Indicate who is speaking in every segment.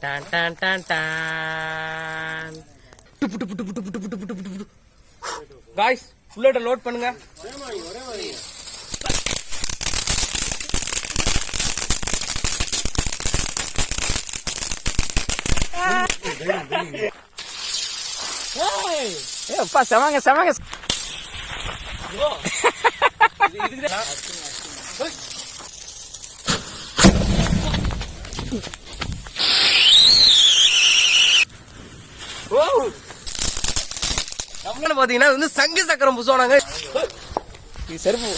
Speaker 1: tan tan tan tan dup dup dup dup dup guys bullet load பண்ணுங்க ஒரே Hey, hey,
Speaker 2: pas, samang, samang.
Speaker 1: Hahaha. நம்மள பாத்தீங்கன்னா வந்து சங்கு சக்கரம் புசுவானாங்க.
Speaker 2: செருப்பு.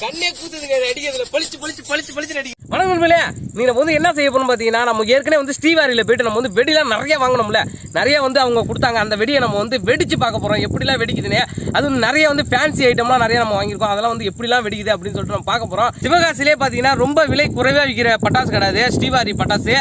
Speaker 1: கண்ணே கூத்துதுங்க அடிக்கிறதுல பளிச்சு பளிச்சு பளிச்சு பளிச்சு அடி வணக்கம் நண்பர்களே. நீங்கள் வந்து என்ன செய்ய போகணும் பார்த்தீங்கன்னா நம்ம ஏற்கனவே வந்து ஸ்ரீவாரியில் போயிட்டு நம்ம வந்து வெடிலாம் நிறைய வாங்கினோம்ல. நிறைய வந்து அவங்க கொடுத்தாங்க. அந்த வெடியை நம்ம வந்து வெடிச்சு பார்க்க போகிறோம் எப்படிலாம் வெடிக்குதுன்னு. அது வந்து நிறைய வந்து ஃபேன்சி ஐட்டம்லாம் நிறைய நம்ம வாங்கியிருக்கோம். அதெல்லாம் வந்து எப்படிலாம் வெடிக்குது அப்படின்னு சொல்லிட்டு நம்ம பார்க்க போகிறோம் சிவகாசிலே பார்த்தீங்கன்னா ரொம்ப விலை குறைவாக விற்கிற பட்டாசு கிடையாது ஸ்ரீவாரி பட்டாசு.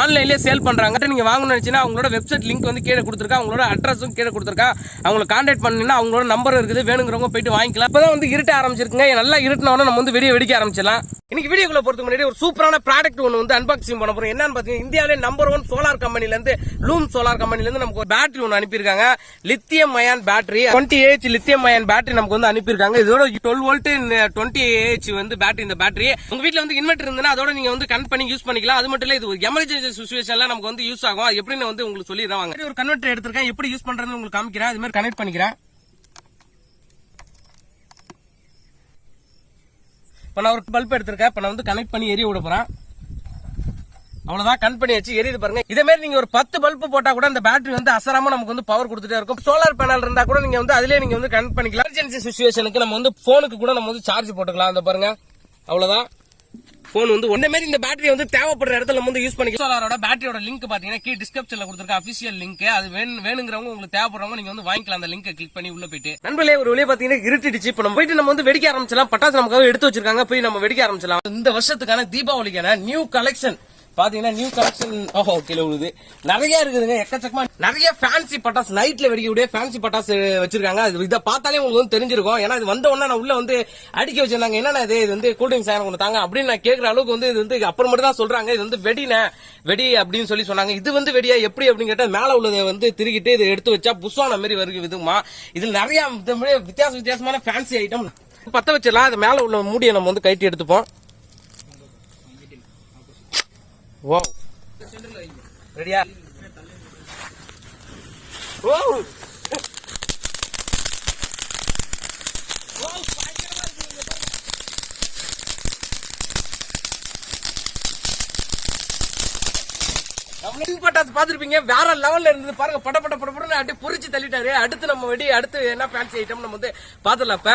Speaker 1: ஆன்லைன்லேயே சேல் பண்ணுறாங்க நீங்கள் வாங்கணும்னு நினச்சின்னா அவங்களோட வெப்சைட் லிங்க் வந்து கீழே கொடுத்துருக்கா அவங்களோட அட்ரஸும் கீழே கொடுத்துருக்கா அவங்களை கான்டாக்ட் பண்ணிங்கன்னா அவங்களோட நம்பர் இருக்குது. வேணுங்கிறவங்க போயிட்டு வாங்கிக்கலாம். இப்போ தான் வந்து இருட்ட ஆரம்பிச்சிருக்குங்க. நல்லா இருட்டினோட நம்ம வந்து வெடியை வெடிக்க ஆரம்பிச்சிடலாம். இன்னைக்கு வீடியோக்குள்ள போறதுக்கு முன்னாடி ஒரு சூப்பரான ப்ராடக்ட் ஒன்று வந்து அன்பாக்சிங் பண்ண போறோம். என்னன்னு பாத்தீங்கன்னா இந்தியாவிலே நம்பர் ஒன் சோலார் கம்பெனில இருந்து லூம் சோலார் கம்பெனில இருந்து நமக்கு ஒரு பேட்டரி ஒன்று அனுப்பியிருக்காங்க. Lithium ion battery twenty AH lithium ion battery நமக்கு வந்து அனுப்பியிருக்காங்க. இதோட டுவெல் வோல்ட் டுவெண்ட்டி ஏஹெச் வந்து பேட்டரி இந்த பேட்டரி உங்க வீட்டில் வந்து இன்வெர்டர் இருந்ததுன்னா அதோட நீங்க வந்து கனெக்ட் பண்ணி யூஸ் பண்ணிக்கலாம். அது மட்டும் இல்ல இது ஒரு எமர்ஜென்சி சுச்சுவேஷன்ல நமக்கு வந்து யூஸ் ஆகும். அது எப்படின்னு வந்து உங்களுக்கு சொல்லிடுறாங்க ஒரு கன்வெர்டர் எடுத்திருக்கேன். எப்படி யூஸ் பண்றதுன்னு உங்களுக்கு காமிக்கிறேன். அது மாதிரி கனெக்ட் பண்ணிக்கிறேன். இப்போ நான் ஒரு பல்ப் எடுத்திருக்கேன். இப்போ நான் வந்து கனெக்ட் பண்ணி எரிய விட போகிறேன் அவ்வளோதான் கனெக்ட் பண்ணி வச்சு எரியுது பாருங்க. இதே மாதிரி ஒரு பத்து பல்ப் போட்டால் கூட அந்த பேட்டரி வந்து அசராம நமக்கு வந்து பவர் கொடுத்துட்டே இருக்கும். சோலார் பேனல் இருந்தால் கூட நீங்கள் வந்து அதிலே நீங்கள் வந்து கனெக்ட் பண்ணிக்கலாம். எமர்ஜென்சி சுச்சுவேஷனுக்கு நம்ம வந்து ஃபோனுக்கு கூட நம்ம வந்து சார்ஜ் போட்டுக்கலாம். அந்த பாருங்க. அவ்வளோதான் போன் வந்து ஒன்னே மாதிரி இந்த பேட்டரி வந்து தேவைப்படுற இடத்துல நம்ம வந்து யூஸ் பண்ணிக்கலாம் சோலாரோட பேட்டரியோட லிங்க் பாத்தீங்கன்னா கீ டிஸ்கிரிப்ஷன்ல கொடுத்துருக்க அஃபிஷியல் லிங்க் அது வேணும் வேணுங்கிறவங்க உங்களுக்கு தேவைப்படுறவங்க நீங்க வந்து வாங்கிக்கலாம் அந்த லிங்கை கிளிக் பண்ணி உள்ள போயிட்டு. நண்பர்களே ஒரு வழியை பார்த்தீங்கன்னா இருட்டிடுச்சு. இப்போ நம்ம போயிட்டு நம்ம வந்து வெடிக்க ஆரம்பிச்சலாம் பட்டாசு நமக்காக எடுத்து வச்சிருக்காங்க. போய் நம்ம வெடிக்க ஆரம்பிச்சலாம் இந்த வருஷத்துக்கான தீபாவளிக்கான நியூ கலெக்ஷன் பாத்தீங்கன்னா நியூ கலெக்ஷன் ஓஹோ கீழே விழுது. நிறைய இருக்குதுங்க எக்கச்சக்கமா. நிறைய ஃபேன்சி பட்டாஸ் நைட்ல வெடிக்கக்கூடிய ஃபேன்சி பட்டாசு வச்சிருக்காங்க. அது இதை பார்த்தாலே உங்களுக்கு வந்து தெரிஞ்சிருக்கும். ஏன்னா இது வந்த உடனே நான் உள்ள வந்து அடிக்க வச்சிருந்தாங்க. என்னன்னா இது? இது வந்து கூல்ட்ரிங்க்ஸ் எனக்கு ஒன்று தாங்க அப்படின்னு நான் கேட்குற அளவுக்கு வந்து இது வந்து அப்புறம் மட்டும் தான் சொல்றாங்க. இது வந்து வெடின வெடி அப்படின்னு சொல்லி சொன்னாங்க. இது வந்து வெடியா எப்படி அப்படின்னு கேட்டால் மேல உள்ளதை வந்து திருகிட்டு இதை எடுத்து வச்சா புஸ்வான மாதிரி வருது விதமா. இதுல நிறைய வித்தியாச வித்தியாசமான ஃபேன்சி ஐட்டம் பத்த வச்சிடலாம். அது மேல உள்ள மூடியை நம்ம வந்து கைட்டி எடுத்துப்போம். Wow. ரெடியா ஓ பட்டாசு பாத்திருப்பீங்க வேற லெவல்ல இருந்தது பாருங்க. பட பட பட படன்னு அப்படியே பொறிச்சு தள்ளிட்டாரு. அடுத்து நம்ம வெடி அடுத்து என்ன ஃபேன்சி ஐட்டம் நம்ம வந்து பாத்துலாம் இப்ப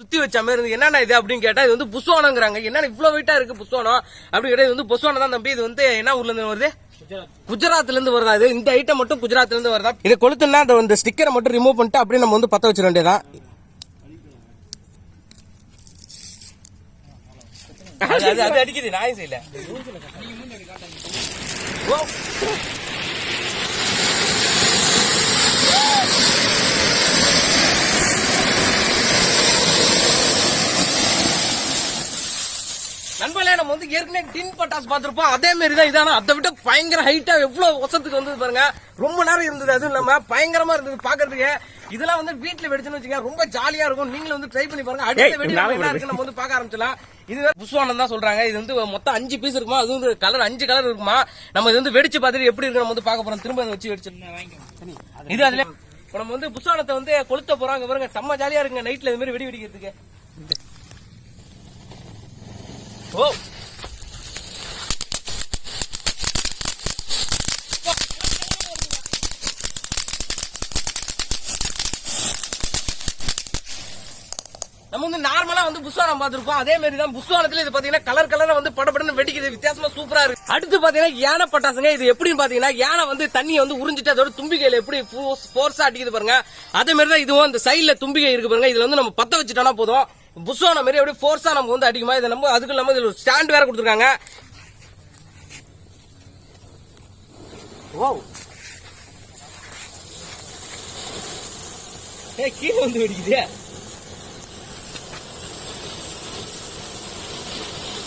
Speaker 1: சுத்தி வச்ச மாதிரி இருந்து என்னன்னா இது அப்படின்னு கேட்டா இது வந்து புஸ்வானங்கிறாங்க. என்னன்னா இவ்வளவு வெயிட்டா இருக்கு புஸ்வானம்? அப்படின்னு கேட்டா இது வந்து புஸ்வானம் தான் தம்பி. இது வந்து என்ன ஊர்ல இருந்து வருது? குஜராத்ல இருந்து வருதா இது? இந்த ஐட்டம் மட்டும் குஜராத்ல இருந்து வருதா? இதை கொளுத்துனா அந்த இந்த ஸ்டிக்கரை மட்டும் ரிமூவ் பண்ணிட்டு அப்படியே நம்ம வந்து பத்த வச்சிட வேண்டியதான் அது அடிக்குது. செய்யல? Uou! நம்ம வந்து ஏற்கனவே டின் பட்டாசு பார்த்திருப்போம். அதே மாதிரி தான் இதானா? அதை விட பயங்கர ஹைட்டா எவ்வளவு வருஷத்துக்கு வந்தது பாருங்க. ரொம்ப நேரம் இருந்தது. அதுவும் இல்லாம பயங்கரமா இருந்தது பாக்குறதுக்கு இதெல்லாம் வந்து வீட்டுல வெடிச்சுன்னு வச்சுங்க ரொம்ப ஜாலியா இருக்கும். நீங்களும் வந்து ட்ரை பண்ணி பாருங்க. அடுத்த வெடி இருக்கு நம்ம வந்து பார்க்க ஆரம்பிச்சலாம் இது புஷ்வானம் தான் சொல்றாங்க. இது வந்து மொத்தம் அஞ்சு பீஸ் இருக்குமா? அது வந்து கலர் அஞ்சு கலர் இருக்குமா? நம்ம இது வந்து வெடிச்சு பார்த்துட்டு எப்படி இருக்கு நம்ம வந்து பார்க்க போறோம். திரும்ப வச்சு வெடிச்சு இது அதுல இப்ப நம்ம வந்து புஷ்வானத்தை வந்து கொளுத்த போறோம் அங்க பாருங்க செம்ம ஜாலியா இருக்குங்க. நைட்ல இது மாதிரி வெடி வெடிக்கிறதுக்கு. ஓ நம்ம வந்து புஸ்வானம் பார்த்திருப்போம் அதே மாதிரி தான் புஸ்வானத்துல இது பாத்தீங்கன்னா கலர் கலரா வந்து படபடன்னு வெடிக்குது. வித்தியாசமா சூப்பரா இருக்கு. அடுத்து பாத்தீங்கன்னா யானை பட்டாசுங்க. இது எப்படின்னு பாத்தீங்கன்னா யானை வந்து தண்ணியை வந்து உறிஞ்சிட்டு அதோட தும்பிக்கையில எப்படி ஃபோர்ஸா அடிக்குது பாருங்க. அதே மாதிரி தான் இதுவும் அந்த சைட்ல தும்பிக்கை இருக்கு பாருங்க. இதுல வந்து நம்ம பத்த வச்சுட்டோம்னா போதும். புஸ்வானம் மாதிரி அப்படியே ஃபோர்ஸா நமக்கு வந்து அடிக்குமா? இதை நம்ம அதுக்கு இல்லாம இதுல ஸ்டாண்ட் வேற கொடுத்துருக்காங்க. ஓ ஏ கீழே வந்து வெடிக்குது.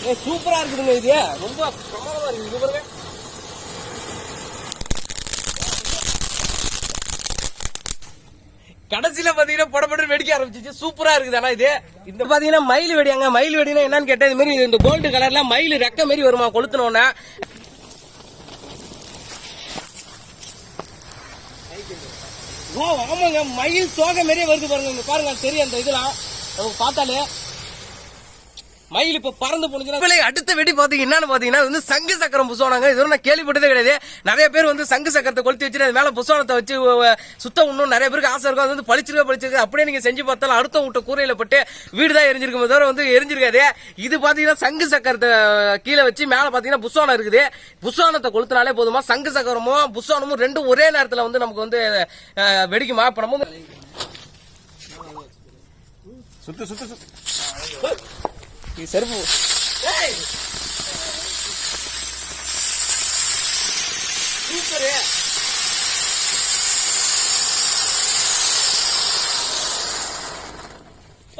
Speaker 1: ஏ சூப்பராக இருக்குதுங்க இது. ரொம்ப பிரமாதமாக இருக்கு. இது பாருங்க. கடைசியில பாத்தீங்கன்னா படப்பட வெடிக்க ஆரம்பிச்சிச்சு. சூப்பரா இருக்குது ஆனா இது. இந்த பாத்தீங்கன்னா மயில் வெடியாங்க. மயில் வெடினா என்னன்னு கேட்டா இது மாதிரி இந்த கோல்டு கலர்ல மயில் ரெக்க மாதிரி வருமா? கொளுத்தினோன்னா. ஆமாங்க. மயில் சோகை மாதிரியே வருது பாருங்க. பாருங்க தெரியும் அந்த இதெல்லாம். நமக்கு பார்த்தாலே. மயில் இப்ப பறந்து போனுச்சுன்னா அடுத்த வெடி பாத்தீங்க என்னன்னு பாத்தீங்கன்னா வந்து சங்கு சக்கரம் புசுவானாங்க இது வரை நான் கேள்விப்பட்டதே கிடையாது. நிறைய பேர் வந்து சங்கு சக்கரத்தை கொளுத்தி வச்சுட்டு அது மேல புசுவானத்தை வச்சு அஹ், சுத்த இன்னும் நிறைய பேருக்கு ஆசை இருக்கும். அது வந்து பளிச்சிருக்க பளிச்சிருக்கு அப்படியே நீங்க செஞ்சு பார்த்தாலும் அடுத்த விட்ட கூரையில பட்டு வீடு தான் எரிஞ்சிருக்கும். தவிர வந்து எரிஞ்சிருக்காது. இது பாத்தீங்கன்னா சங்கு சக்கரத்தை கீழே வச்சு மேல பாத்தீங்கன்னா புசுவானம் இருக்குது. புசுவானத்தை கொளுத்தினாலே போதுமா? சங்கு சக்கரமும் புசுவானமும் ரெண்டும் ஒரே நேரத்துல வந்து நமக்கு வந்து வெடிக்குமா? இப்ப நம்ம
Speaker 2: சுத்து சுத்து சுத்து. இது செருப்பு.
Speaker 1: ஏய்! சூப்பரு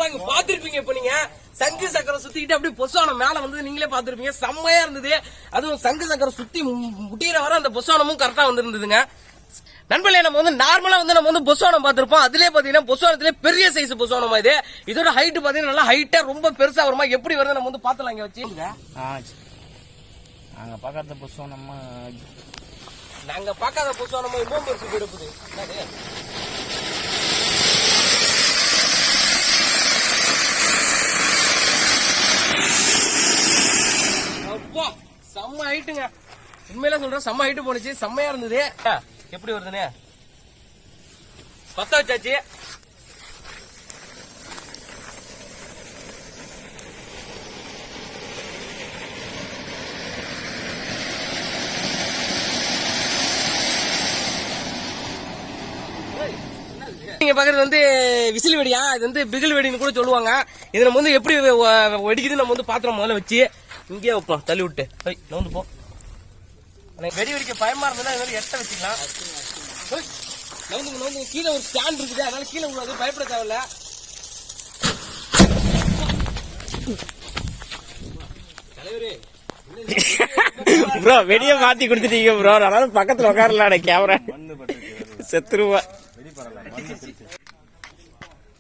Speaker 1: இங்க பாத்திருப்பீங்க இப்ப நீங்க. சங்கு சக்கரம் சுத்திக்கிட்டு அப்படியே பொசானம் மேல வந்து நீங்களே பாத்திருப்பீங்க செம்மையா இருந்தது. அதுவும் சங்கு சக்கரம் சுத்தி முட்டிற வர அந்த பொசானமும் கரெக்டா வந்திருந்ததுங்க. நண்பர்களே நம்ம வந்து நார்மலா வந்து நம்ம வந்து பொசுவானம் பார்த்திருப்போம். அதுலயே பாத்தீங்கன்னா பொசுவானத்திலே பெரிய சைஸ் பொசுவானமா இது. இதோட ஹைட் பாத்தீங்கன்னா நல்லா ஹைட்டா ரொம்ப பெருசா வருமா? எப்படி வருது நம்ம வந்து பாத்துலாம் இங்க வச்சு.
Speaker 2: நாங்க பார்க்காத புஸ்தகம் நம்ம
Speaker 1: நாங்க பார்க்காத பொசுவானமா இன்னும் பெருசு எடுப்புது? அப்பா செம்ம ஹைட்டுங்க உண்மையில சொல்றேன் செம்ம ஹைட்டு போனுச்சு செம்மையா இருந்தது. எப்படி வருதுன்னு பத்த வச்சாச்சு. நீங்க பாக்குறது வந்து விசில் வெடியா? இது வந்து பிகில் வெடின்னு கூட சொல்லுவாங்க. இது நம்ம வந்து எப்படி வெடிக்குதுன்னு நம்ம வந்து பாத்திரம் முதல்ல வச்சு. இங்கேயே வைப்போம் தள்ளி விட்டு. ஐய், நவுந்து போ. எனக்கு வெடி வெடிக்க பயமா இருந்ததுன்னா இது மாதிரி எட்ட வச்சுக்கலாம். நவுந்துங்க நவுந்துங்க. கீழே ஒரு ஸ்டாண்ட் இருக்குது. அதனால கீழே விடாது பயப்பட தேவையில்ல.
Speaker 2: ப்ரோ வெடிய மாத்தி கொடுத்துட்டீங்க ப்ரோ அதனால பக்கத்துல உட்காரல கேமரா செத்துருவா.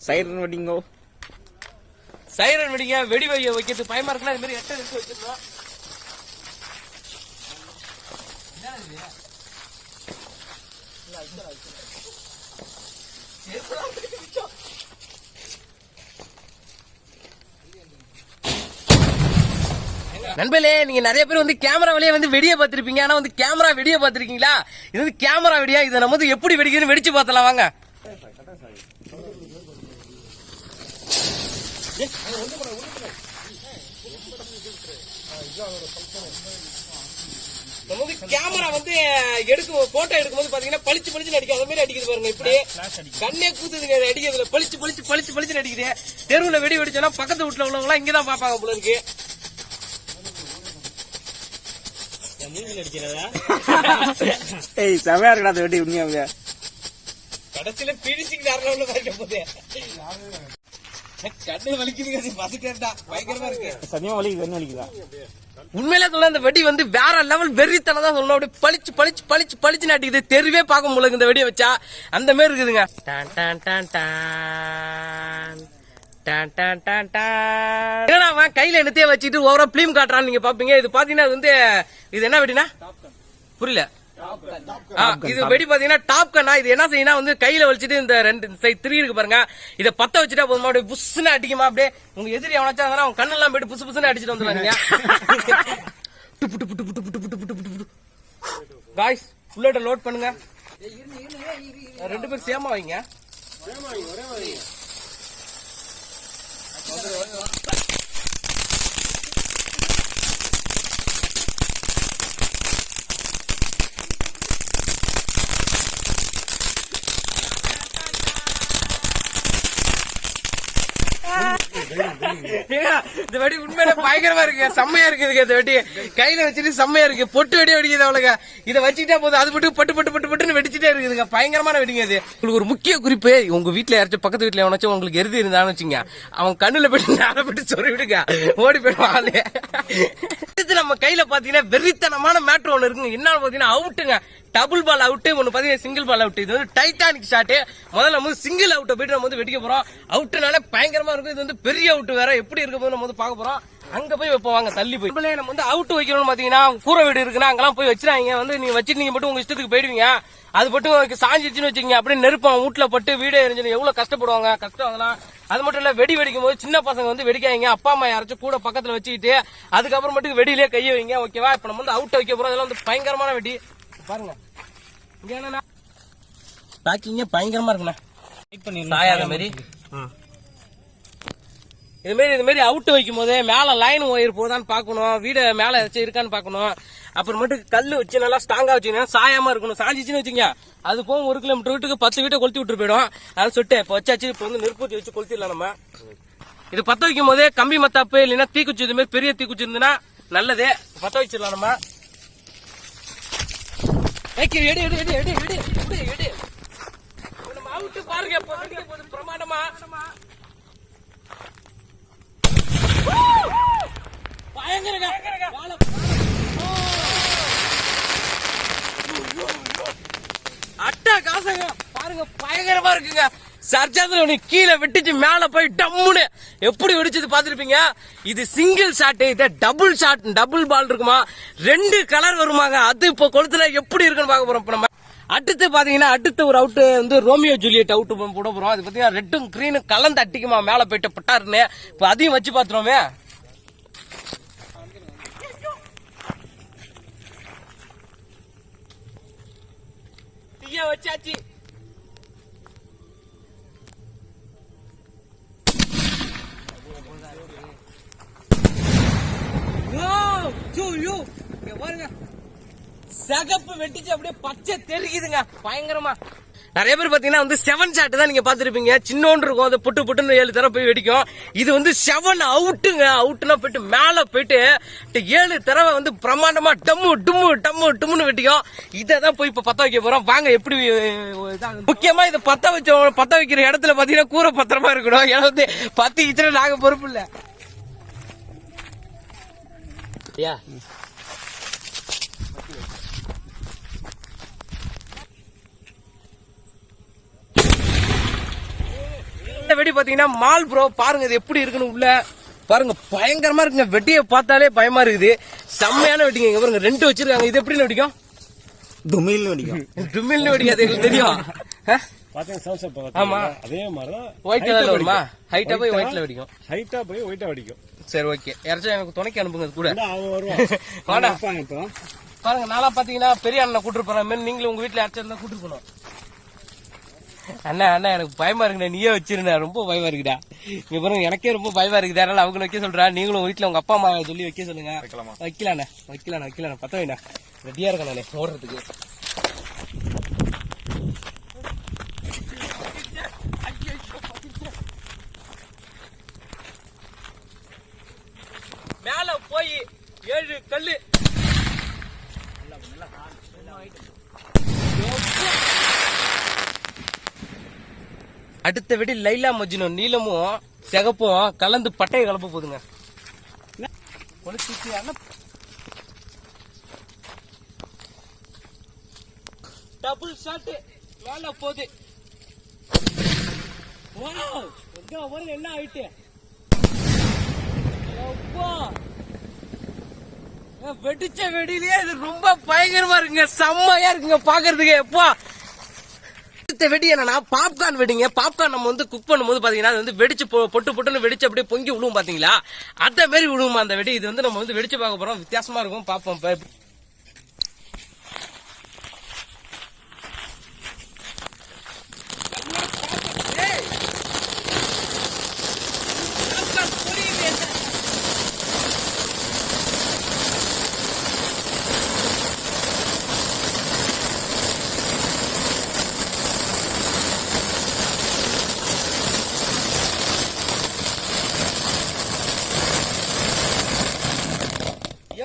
Speaker 2: சைரன் வெடிங்கோ.
Speaker 1: சைரன் வெடிங்க. வெடி வைய வைக்கிறது பயமா இருக்குன்னா இது மாதிரி எட்ட எடுத்து வச்சிருந்தோம் நண்பர்களே நீங்க நிறைய பேர் வந்து கேமரா வழியா வந்து வெடிய பார்த்திருப்பீங்க. ஆனா வந்து கேமரா வெடிய பார்த்திருக்கீங்களா? இது வந்து கேமரா வெடியா இதை நம்ம வந்து எப்படி வெடிக்கிறதுன்னு வெடிச்சு பார்த்தலாம் வாங்க. நம்ம வந்து கேமரா வந்து எடுக்கும் போட்டோ எடுக்கும்போது பாத்தீங்கன்னா பளிச்சு பளிச்சு அடிக்கும். அந்த மாதிரி அடிக்குது பாருங்க இப்படி. கண்ணே கூத்துதுங்க இது அடிக்கிறதுல பளிச்சு பளிச்சு பளிச்சு பளிச்சு அடிக்குது. தெருவுல வெடி வெடிச்சோன்னா பக்கத்து வீட்டுல உள்ளவங்க எல்லாம் இங்கதான் பாப்பாங்க போல இருக்கு.
Speaker 2: ஏய் செமையா இருக்கடா அந்த வெடி உண்மையாவே.
Speaker 1: கடைசியில பினிஷிங் நேரம் பாருங்க போதே. கண்ணு வலிக்குதுங்க பசுக்கேட்டா பயங்கரமா இருக்கு.
Speaker 2: சத்தியமா வலிக்குது என்ன வலிக்குதா?
Speaker 1: உண்மையிலே சொல்ல அந்த வெடி வந்து வேற லெவல் வெறித்தனம் தான் சொல்லணும். அப்படியே பளிச்சு பளிச்சு பளிச்சு பளிச்சு நாட்டிக்குது. தெருவே பார்க்க முடியல இந்த வெடியை வச்சா. அந்த மாதிரி இருக்குதுங்க. டான் டான் டான் டான். டான் டான் டான் டான். என்னடா அவன் கையில என்னத்தையே வச்சுட்டு ஓவரா பிலிம் காட்டுறான்னு நீங்க பாப்பீங்க. இது பாத்தீங்கன்னா இது வந்து இது என்ன வெடினா? புரியல. இது வெடி பாத்தீங்கன்னா டாப் கண்ணா இது என்ன செய்யணும் வந்து கையில வச்சுட்டு இந்த ரெண்டு சைட் த்ரீ இருக்கு பாருங்க. இத பத்த வச்சுட்டா போதுமா? அப்படியே புஷ்னு அடிக்குமா? அப்படியே உங்க எதிரி எவனாச்சும் இருந்தா அவன் கண்ணெல்லாம் போயிட்டு புசு புசுன்னு அடிச்சிட்டு வந்துடுவாங்க டுப்பு டுப்பு டுப்பு டுப்பு டுப்பு டுப்பு டுப்பு டுப்பு காய்ஸ் புல்லட்ட லோட் பண்ணுங்க. ரெண்டு பேரும் சேமா வைங்க. இந்த வெடி உண்மையில பயங்கரமா இருக்கு. செம்மையா இருக்கு இந்த வெடி. கையில வச்சுட்டு செம்மையா இருக்கு. பொட்டு வெடி வெடிக்குது அவளுக்கு இதை வச்சுக்கிட்டா போதும். அது மட்டும் பட்டு பட்டு பட்டு பட்டுன்னு வெடிச்சிட்டே இருக்குதுங்க. பயங்கரமான வெடிங்க அது உங்களுக்கு ஒரு முக்கிய குறிப்பு. உங்க வீட்ல யாராச்சும் பக்கத்து வீட்ல எவனாச்சும் உங்களுக்கு எருதி இருந்தான்னு வச்சுங்க அவன் கண்ணுல போயிட்டு நேரம் போயிட்டு சொல்லி விடுங்க. ஓடி போயிடுவான். ஆளு. நம்ம கையில பாத்தீங்கன்னா வெறித்தனமான மேட்ரு ஒண்ணு இருக்குங்க. என்னன்னு பாத்தீங்கன்னா அவுட்டுங்க டபுள் பால் அவுட்டு ஒன்னு பார்த்தீங்கன்னா சிங்கிள் பால் அவுட் இது வந்து டைட்டானிக் ஷாட் முதல்ல நம்ம வந்து சிங்கிள் அவுட்டை போயிட்டு நம்ம வந்து வெடிக்க போறோம். அவுட்டுனாலே பயங்கரமா இருக்கும். இது வந்து பெரிய அவுட் வேற. எப்படி இருக்க போது நம்ம வந்து பார்க்க போறோம். அங்க போய் வைப்போம். வாங்க தள்ளி போய். இப்ப நம்ம வந்து அவுட் வைக்கணும்னு பாத்தீங்கன்னா கூரை வீடு இருக்குன்னா அங்கெல்லாம் போய் வச்சிருக்காங்க வந்து நீங்க வச்சுட்டு நீங்க மட்டும் உங்க இஷ்டத்துக்கு போயிடுவீங்க. அது மட்டும் சாஞ்சிச்சுன்னு வச்சுக்கீங்க. அப்படியே நெருப்பம் வீட்டுல பட்டு வீடே எரிஞ்சிடும். எவ்வளவு கஷ்டப்படுவாங்க கஷ்டம் அதெல்லாம் அது மட்டும் இல்ல வெடி வெடிக்கும் போது சின்ன பசங்க வந்து வெடிக்காதீங்க. அப்பா அம்மா யாராச்சும் கூட பக்கத்துல வச்சுக்கிட்டு அதுக்கப்புறம் மட்டும் வெடியிலே கையை வைங்க ஓகேவா இப்ப நம்ம வந்து அவுட் வைக்க போறோம். அதெல்லாம் வந்து பயங்கரமான வெடி. பாருங்க. இங்க என்னன்னா பேக்கிங்கே பயங்கரமா இருக்குண்ணா.
Speaker 2: வெயிட் பண்ணி
Speaker 1: சாயாத மாதிரி இது மாதிரி இது மாதிரி அவுட் வைக்கும் போது மேல லைன் ஒயர் போதான்னு பார்க்கணும் வீடு மேல ஏதாச்சும் இருக்கான்னு பார்க்கணும் அப்புறமேட்டு கல் வச்சு நல்லா ஸ்ட்ராங்கா வச்சுக்கணும் சாயாம இருக்கணும். சாஞ்சிச்சுன்னு வச்சுங்க அது போகும் ஒரு கிலோமீட்டர் வீட்டுக்கு பத்து வீட்டை கொளுத்தி விட்டு போயிடும். அதனால சொல்லிட்டு இப்போ வச்சாச்சு இப்போ வந்து நெருப்பூச்சி வச்சு கொளுத்திடலாம் நம்ம. இது பத்த வைக்கும் போதே கம்பி மத்தாப்பு இல்லைன்னா தீக்குச்சி இது மாதிரி பெரிய தீக்குச்சி இருந்ததுன்னா நல்லது. பத்த வச்சிடலாம் நம்ம. எடு எடு எடு எடு எடு எடு எடு. நம்ம அவுட்டு பாருங்க இப்போ வெடிக்க போகுது பயங்கரங்க. அட்டா காசுங்க. பாருங்க பயங்கரமா இருக்குங்க. சர்ஜாத்துல உனக்கு கீழே வெட்டிச்சு மேல போய் டம்முன்னு எப்படி வெடிச்சது பார்த்துருப்பீங்க? இது சிங்கிள் ஷாட் இது டபுள் ஷாட் டபுள் பால் இருக்குமா? ரெண்டு கலர் வருமாங்க. அது இப்போ கொளுத்துல எப்படி இருக்குன்னு பார்க்க போறோம். இப்ப நம்ம அடுத்து பாத்தீங்கன்னா அடுத்த ஒரு அவுட்டு வந்து ரோமியோ ஜூலியட் அவுட் போட போறோம். அது பாத்தீங்கன்னா ரெட்டும் கிரீனும் கலந்து அட்டிக்குமா மேல போயிட்டு பட்டாருன்னு. இப்ப அதையும் வச்சு பாத்துருவோமே வச்சாச்சு. பாருங்க. சகப்பு வெட்டிச்சு அப்படியே பச்சை தெரிக்குதுங்க பயங்கரமா. நிறைய பேர் பார்த்தீங்கன்னா வந்து செவன் ஷாட் தான் நீங்க பார்த்துருப்பீங்க. சின்னோன்று இருக்கும் அது புட்டு புட்டுன்னு ஏழு தர போய் வெடிக்கும். இது வந்து செவன் அவுட்டுங்க அவுட்டுன்னா போயிட்டு மேலே போயிட்டு ஏழு தடவை வந்து பிரமாண்டமா டம்மு டும்மு டம்மு டும்முன்னு வெட்டிக்கும் இதை தான் போய் இப்போ பத்த வைக்க போறோம். வாங்க எப்படி முக்கியமாக முக்கியமா இதை பத்த வச்ச பத்த வைக்கிற இடத்துல பார்த்தீங்கன்னா கூரை பத்திரமா இருக்கணும். ஏன்னா வந்து பத்திக்கிச்சுன்னா நாங்கள் பொறுப்பு இல்லை. வெடி பாத்தீங்கன்னா மால் ப்ரோ பாருங்க இது எப்படி இருக்குன்னு உள்ள. பாருங்க பயங்கரமா இருக்குங்க. வெட்டியை பார்த்தாலே பயமா இருக்குது. செம்மையான வெடிங்க இங்க பாருங்க. ரெண்டு வச்சிருக்காங்க. இது எப்படி வெடிக்கும்?
Speaker 2: துமில்னு வெடிக்கும்.
Speaker 1: டுமில்னு வெடிக்காது எங்களுக்கு தெரியும். ஆமா.
Speaker 3: அதே மாதிரிதான்
Speaker 1: ஒயிட் கலர்ல வருமா? ஹைட்டா போய் ஒயிட்ல வெடிக்கும்.
Speaker 3: ஹைட்டா போய் ஒயிட்டா வெடிக்கும்.
Speaker 1: சரி ஓகே யாராச்சும் எனக்கு துணைக்கு அனுப்புங்க கூட. வாடா. பாருங்க நாளா பாத்தீங்கன்னா பெரிய அண்ணனை கூட்டு போறேன். மாதிரி நீங்களும் உங்க வீட்டுல யாராச்சும் இருந்தா கூட்டு போகணும். அண்ணா அண்ணா எனக்கு பயமா இருக்குண்ணா. நீயே வச்சிருந்தா ரொம்ப பயமா இருக்குடா. இங்க பாருங்க எனக்கே ரொம்ப பயமா இருக்குது. அதனால அவங்க வைக்க சொல்றா. நீங்களும் வீட்டுல உங்க அப்பா அம்மா சொல்லி வைக்க சொல்லுங்க. வைக்கலாண்ணே. வைக்கலாண்ணா வைக்கலாண்ணா. பத்த வேணா ரெடியா இருக்கேன் நானே. ஓடுறதுக்கு. மேல போய் ஏழு கல்லு. அடுத்த வெடி லைலா மஜ்னு நீலமும் சிகப்பும் கலந்து பட்டையை கலப்ப போதுங்க டபுள் ஷாட் மேல போகுது. என்ன ஆயிட்டு? வெடிச்ச வெடியிலேயே இது ரொம்ப பயங்கரமா இருக்குங்க. செம்மையா இருக்குங்க பாக்குறதுக்கு. எப்பா அடுத்த வெடி என்னன்னா பாப்கார்ன் வெடிங்க. பாப்கார்ன் நம்ம வந்து குக் பண்ணும்போது பார்த்தீங்கன்னா அது வந்து வெடிச்சு பொட்டு பொட்டுன்னு வெடிச்சு அப்படியே பொங்கி விழுவும் பார்த்தீங்களா அதே மாதிரி விழுவுமா அந்த வெடி? இது வந்து நம்ம வந்து வெடிச்சு பார்க்க போகிறோம் வித்தியாசமாக இருக்கும். பார்ப்போம் இப்ப. ஏய். பாப்கார்ன் புரியுது.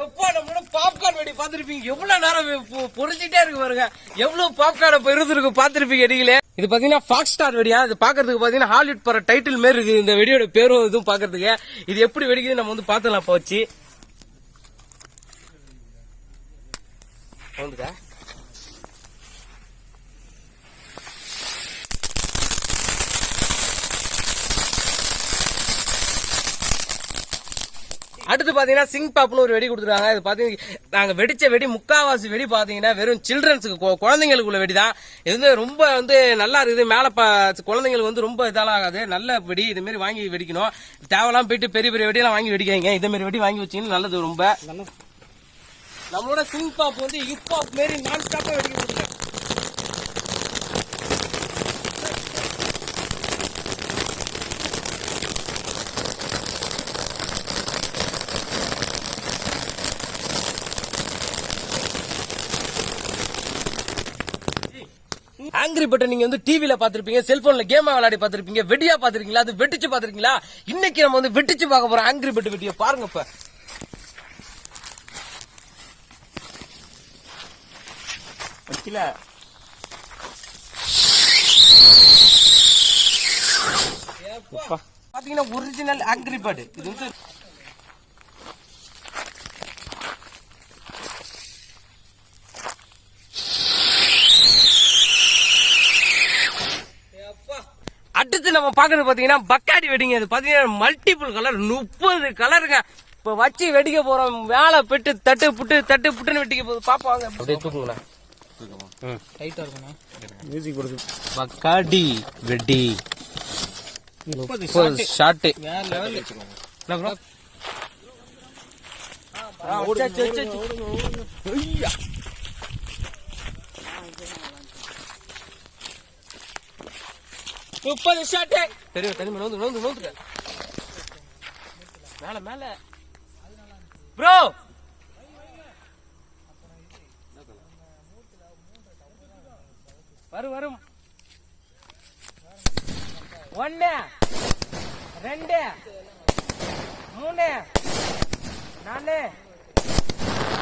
Speaker 1: எப்போ நம்மளோட பாப்கார்ன் வெடி பார்த்திருப்பீங்க எவ்வளவு நேரம் இருக்கு பாருங்க. எவ்வளவு பாப்கார்ன் இப்ப இருந்திருக்கு பார்த்திருப்பீங்க நீங்களே. இது பாத்தீங்கன்னா ஃபாக்ஸ் ஸ்டார் வெடியா? இது பாக்குறதுக்கு பாத்தீங்கன்னா ஹாலிவுட் பர டைட்டில் மாரி இருக்கு இந்த வெடியோட பேரும் இதுவும் பாக்குறதுக்கு. இது எப்படி வெடிக்குது நம்ம வந்து பாத்துலாம் போச்சு. அடுத்து பாத்தீங்கன்னா சிங் பாப்னு ஒரு வெடி கொடுத்துருக்காங்க. இது பாத்தீங்கன்னா நாங்க வெடிச்ச வெடி முக்காவாசி வெடி பாத்தீங்கன்னா வெறும் சில்ட்ரன்ஸுக்கு கு- குழந்தைங்களுக்குள்ள வெடி தான். இது வந்து ரொம்ப வந்து நல்லா இருக்குது. மேல ப- குழந்தைங்களுக்கு வந்து ரொம்ப இதெல்லாம் ஆகாது. நல்ல வெடி இது மாதிரி வாங்கி வெடிக்கணும். தேவையெல்லாம் போயிட்டு பெரிய பெரிய வெடியெல்லாம் வாங்கி வெடிக்காதீங்க. இதே மாதிரி வெடி வாங்கி வச்சீங்கன்னா நல்லது ரொம்ப. நம்மளோட சிங் பாப் வந்து ஹிப் ஹாப் மாரி நான் ஸ்டாப்பா வெடிக்க பட்டன் நீங்க வந்து டிவில பாத்திருப்பீங்க செல்போன்ல கேம் விளையாடி பாத்திருப்பீங்க வெடியா பாத்திருக்கீங்களா அது வெட்டிச்சு பாத்திருக்கீங்களா இன்னைக்கு நம்ம வந்து வெட்டிச்சு பார்க்க போறோம் ஆங்கிரி பட் வெட்டிய பாருங்க இப்ப.
Speaker 2: வைக்கல.
Speaker 1: பாத்தீங்கன்னா ஒரிஜினல் ஆங்கிரி பேர்டு இது வந்து அடுத்து நம்ம பாக்குறது பாத்தீங்கன்னா பக்காடி வெடிங்க இது பாத்தீங்கன்னா மல்டிபிள் கலர் முப்பது கலருங்க இப்ப வச்சு வெடிக்க போறோம். மேல பெட்டு தட்டு புட்டு தட்டு புட்டுன்னு வெடிக்க போகுது. பாப்பாங்க அப்படியே தூக்குங்கண்ணா பக்காடி வெடி ஷாட்டு ப்ரோ முப்பது ஷாட்டு பெரிய தனிமை நோந்து நோந்து நோந்துக்க மேல மேல. ப்ரோ! வரும் வரும். ஒன்னு ரெண்டு மூணு நாலு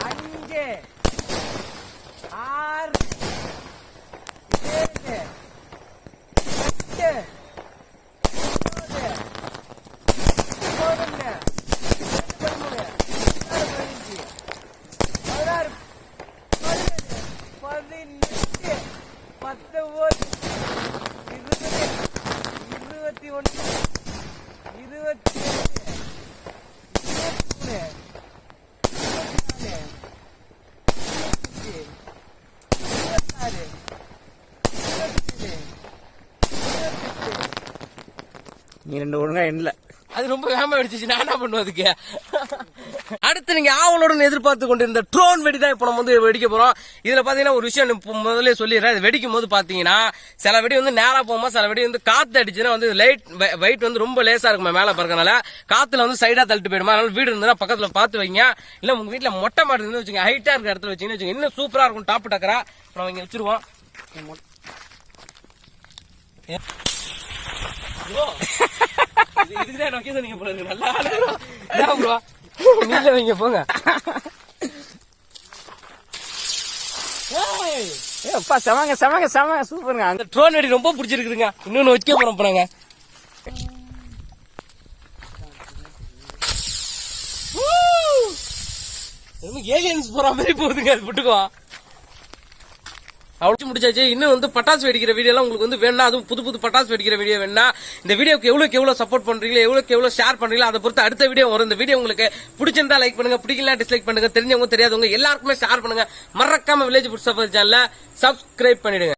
Speaker 1: அஞ்சு ஆறு
Speaker 2: நீ ரெண்டு ஒழுங்கா எண்ணல.
Speaker 1: அது ரொம்ப வேகமா வெடிச்சிச்சு. நான் என்ன பண்ணுவதுக்கு அடுத்து நீங்க ஆவலுடன் எதிர்பார்த்து கொண்டிருந்த ட்ரோன் வெடி தான் இப்போ நம்ம வந்து வெடிக்க போறோம். இதுல பாத்தீங்கன்னா ஒரு விஷயம் முதல்ல சொல்லிடுறேன். இது வெடிக்கும் போது பாத்தீங்கன்னா சில வெடி வந்து நேரா போகும்போது சில வெடி வந்து காத்து அடிச்சுன்னா வந்து லைட் வெயிட் வந்து ரொம்ப லேசா இருக்குமா மேல பறக்கனால காத்துல வந்து சைடா தள்ளிட்டு போயிடுமா? அதனால வீடு இருந்ததுன்னா பக்கத்துல பார்த்து வைங்க. இல்ல உங்க வீட்டுல மொட்டை மாடு இருந்து வச்சுங்க ஹைட்டா இருக்க இடத்துல வச்சீங்கன்னு வச்சுங்க இன்னும் சூப்பரா இருக்கும். டாப் டக்கரா நம்ம இங்க வச்சிருவோம். நீங்களே வைங்க போங்க. ஏய்,
Speaker 2: ஏ அப்பா செமங்க செமங்க செமங்க சூப்பருங்க. அங்க
Speaker 1: இந்த ட்ரோன் வெடி ரொம்ப பிடிச்சிருக்குதுங்க. இன்னொன்னு வைக்க போறோம் போறாங்க ஏலியன்ஸ் போற மாதிரி போகுதுங்க அது விட்டுக்கோ அவ்வளோ முடிச்சாச்சு இன்னும் வந்து பட்டாசு வெடிக்கிற வீடியோலாம் உங்களுக்கு வந்து வேணா அதுவும் புது புது பட்டாசு வெடிக்கிற வீடியோ வேணா இந்த வீடியோக்கு எவ்வளோக்கு எவ்வளோ சப்போர்ட் பண்ணுறீங்களோ எவ்வளோக்கு எவ்வளோ ஷேர் பண்ணுறீங்களோ அதை பொறுத்து அடுத்த வீடியோ வரும். இந்த வீடியோ உங்களுக்கு பிடிச்சிருந்தா லைக் பண்ணுங்க பிடிக்கல டிஸ்லைக் பண்ணுங்க தெரிஞ்சவங்க தெரியாதவங்க எல்லாருக்குமே ஷேர் பண்ணுங்க. மறக்காம வில்லேஜ் ஃபுட் சஃபர் சேனல சப்ஸ்கிரைப் பண்ணிடுங்க.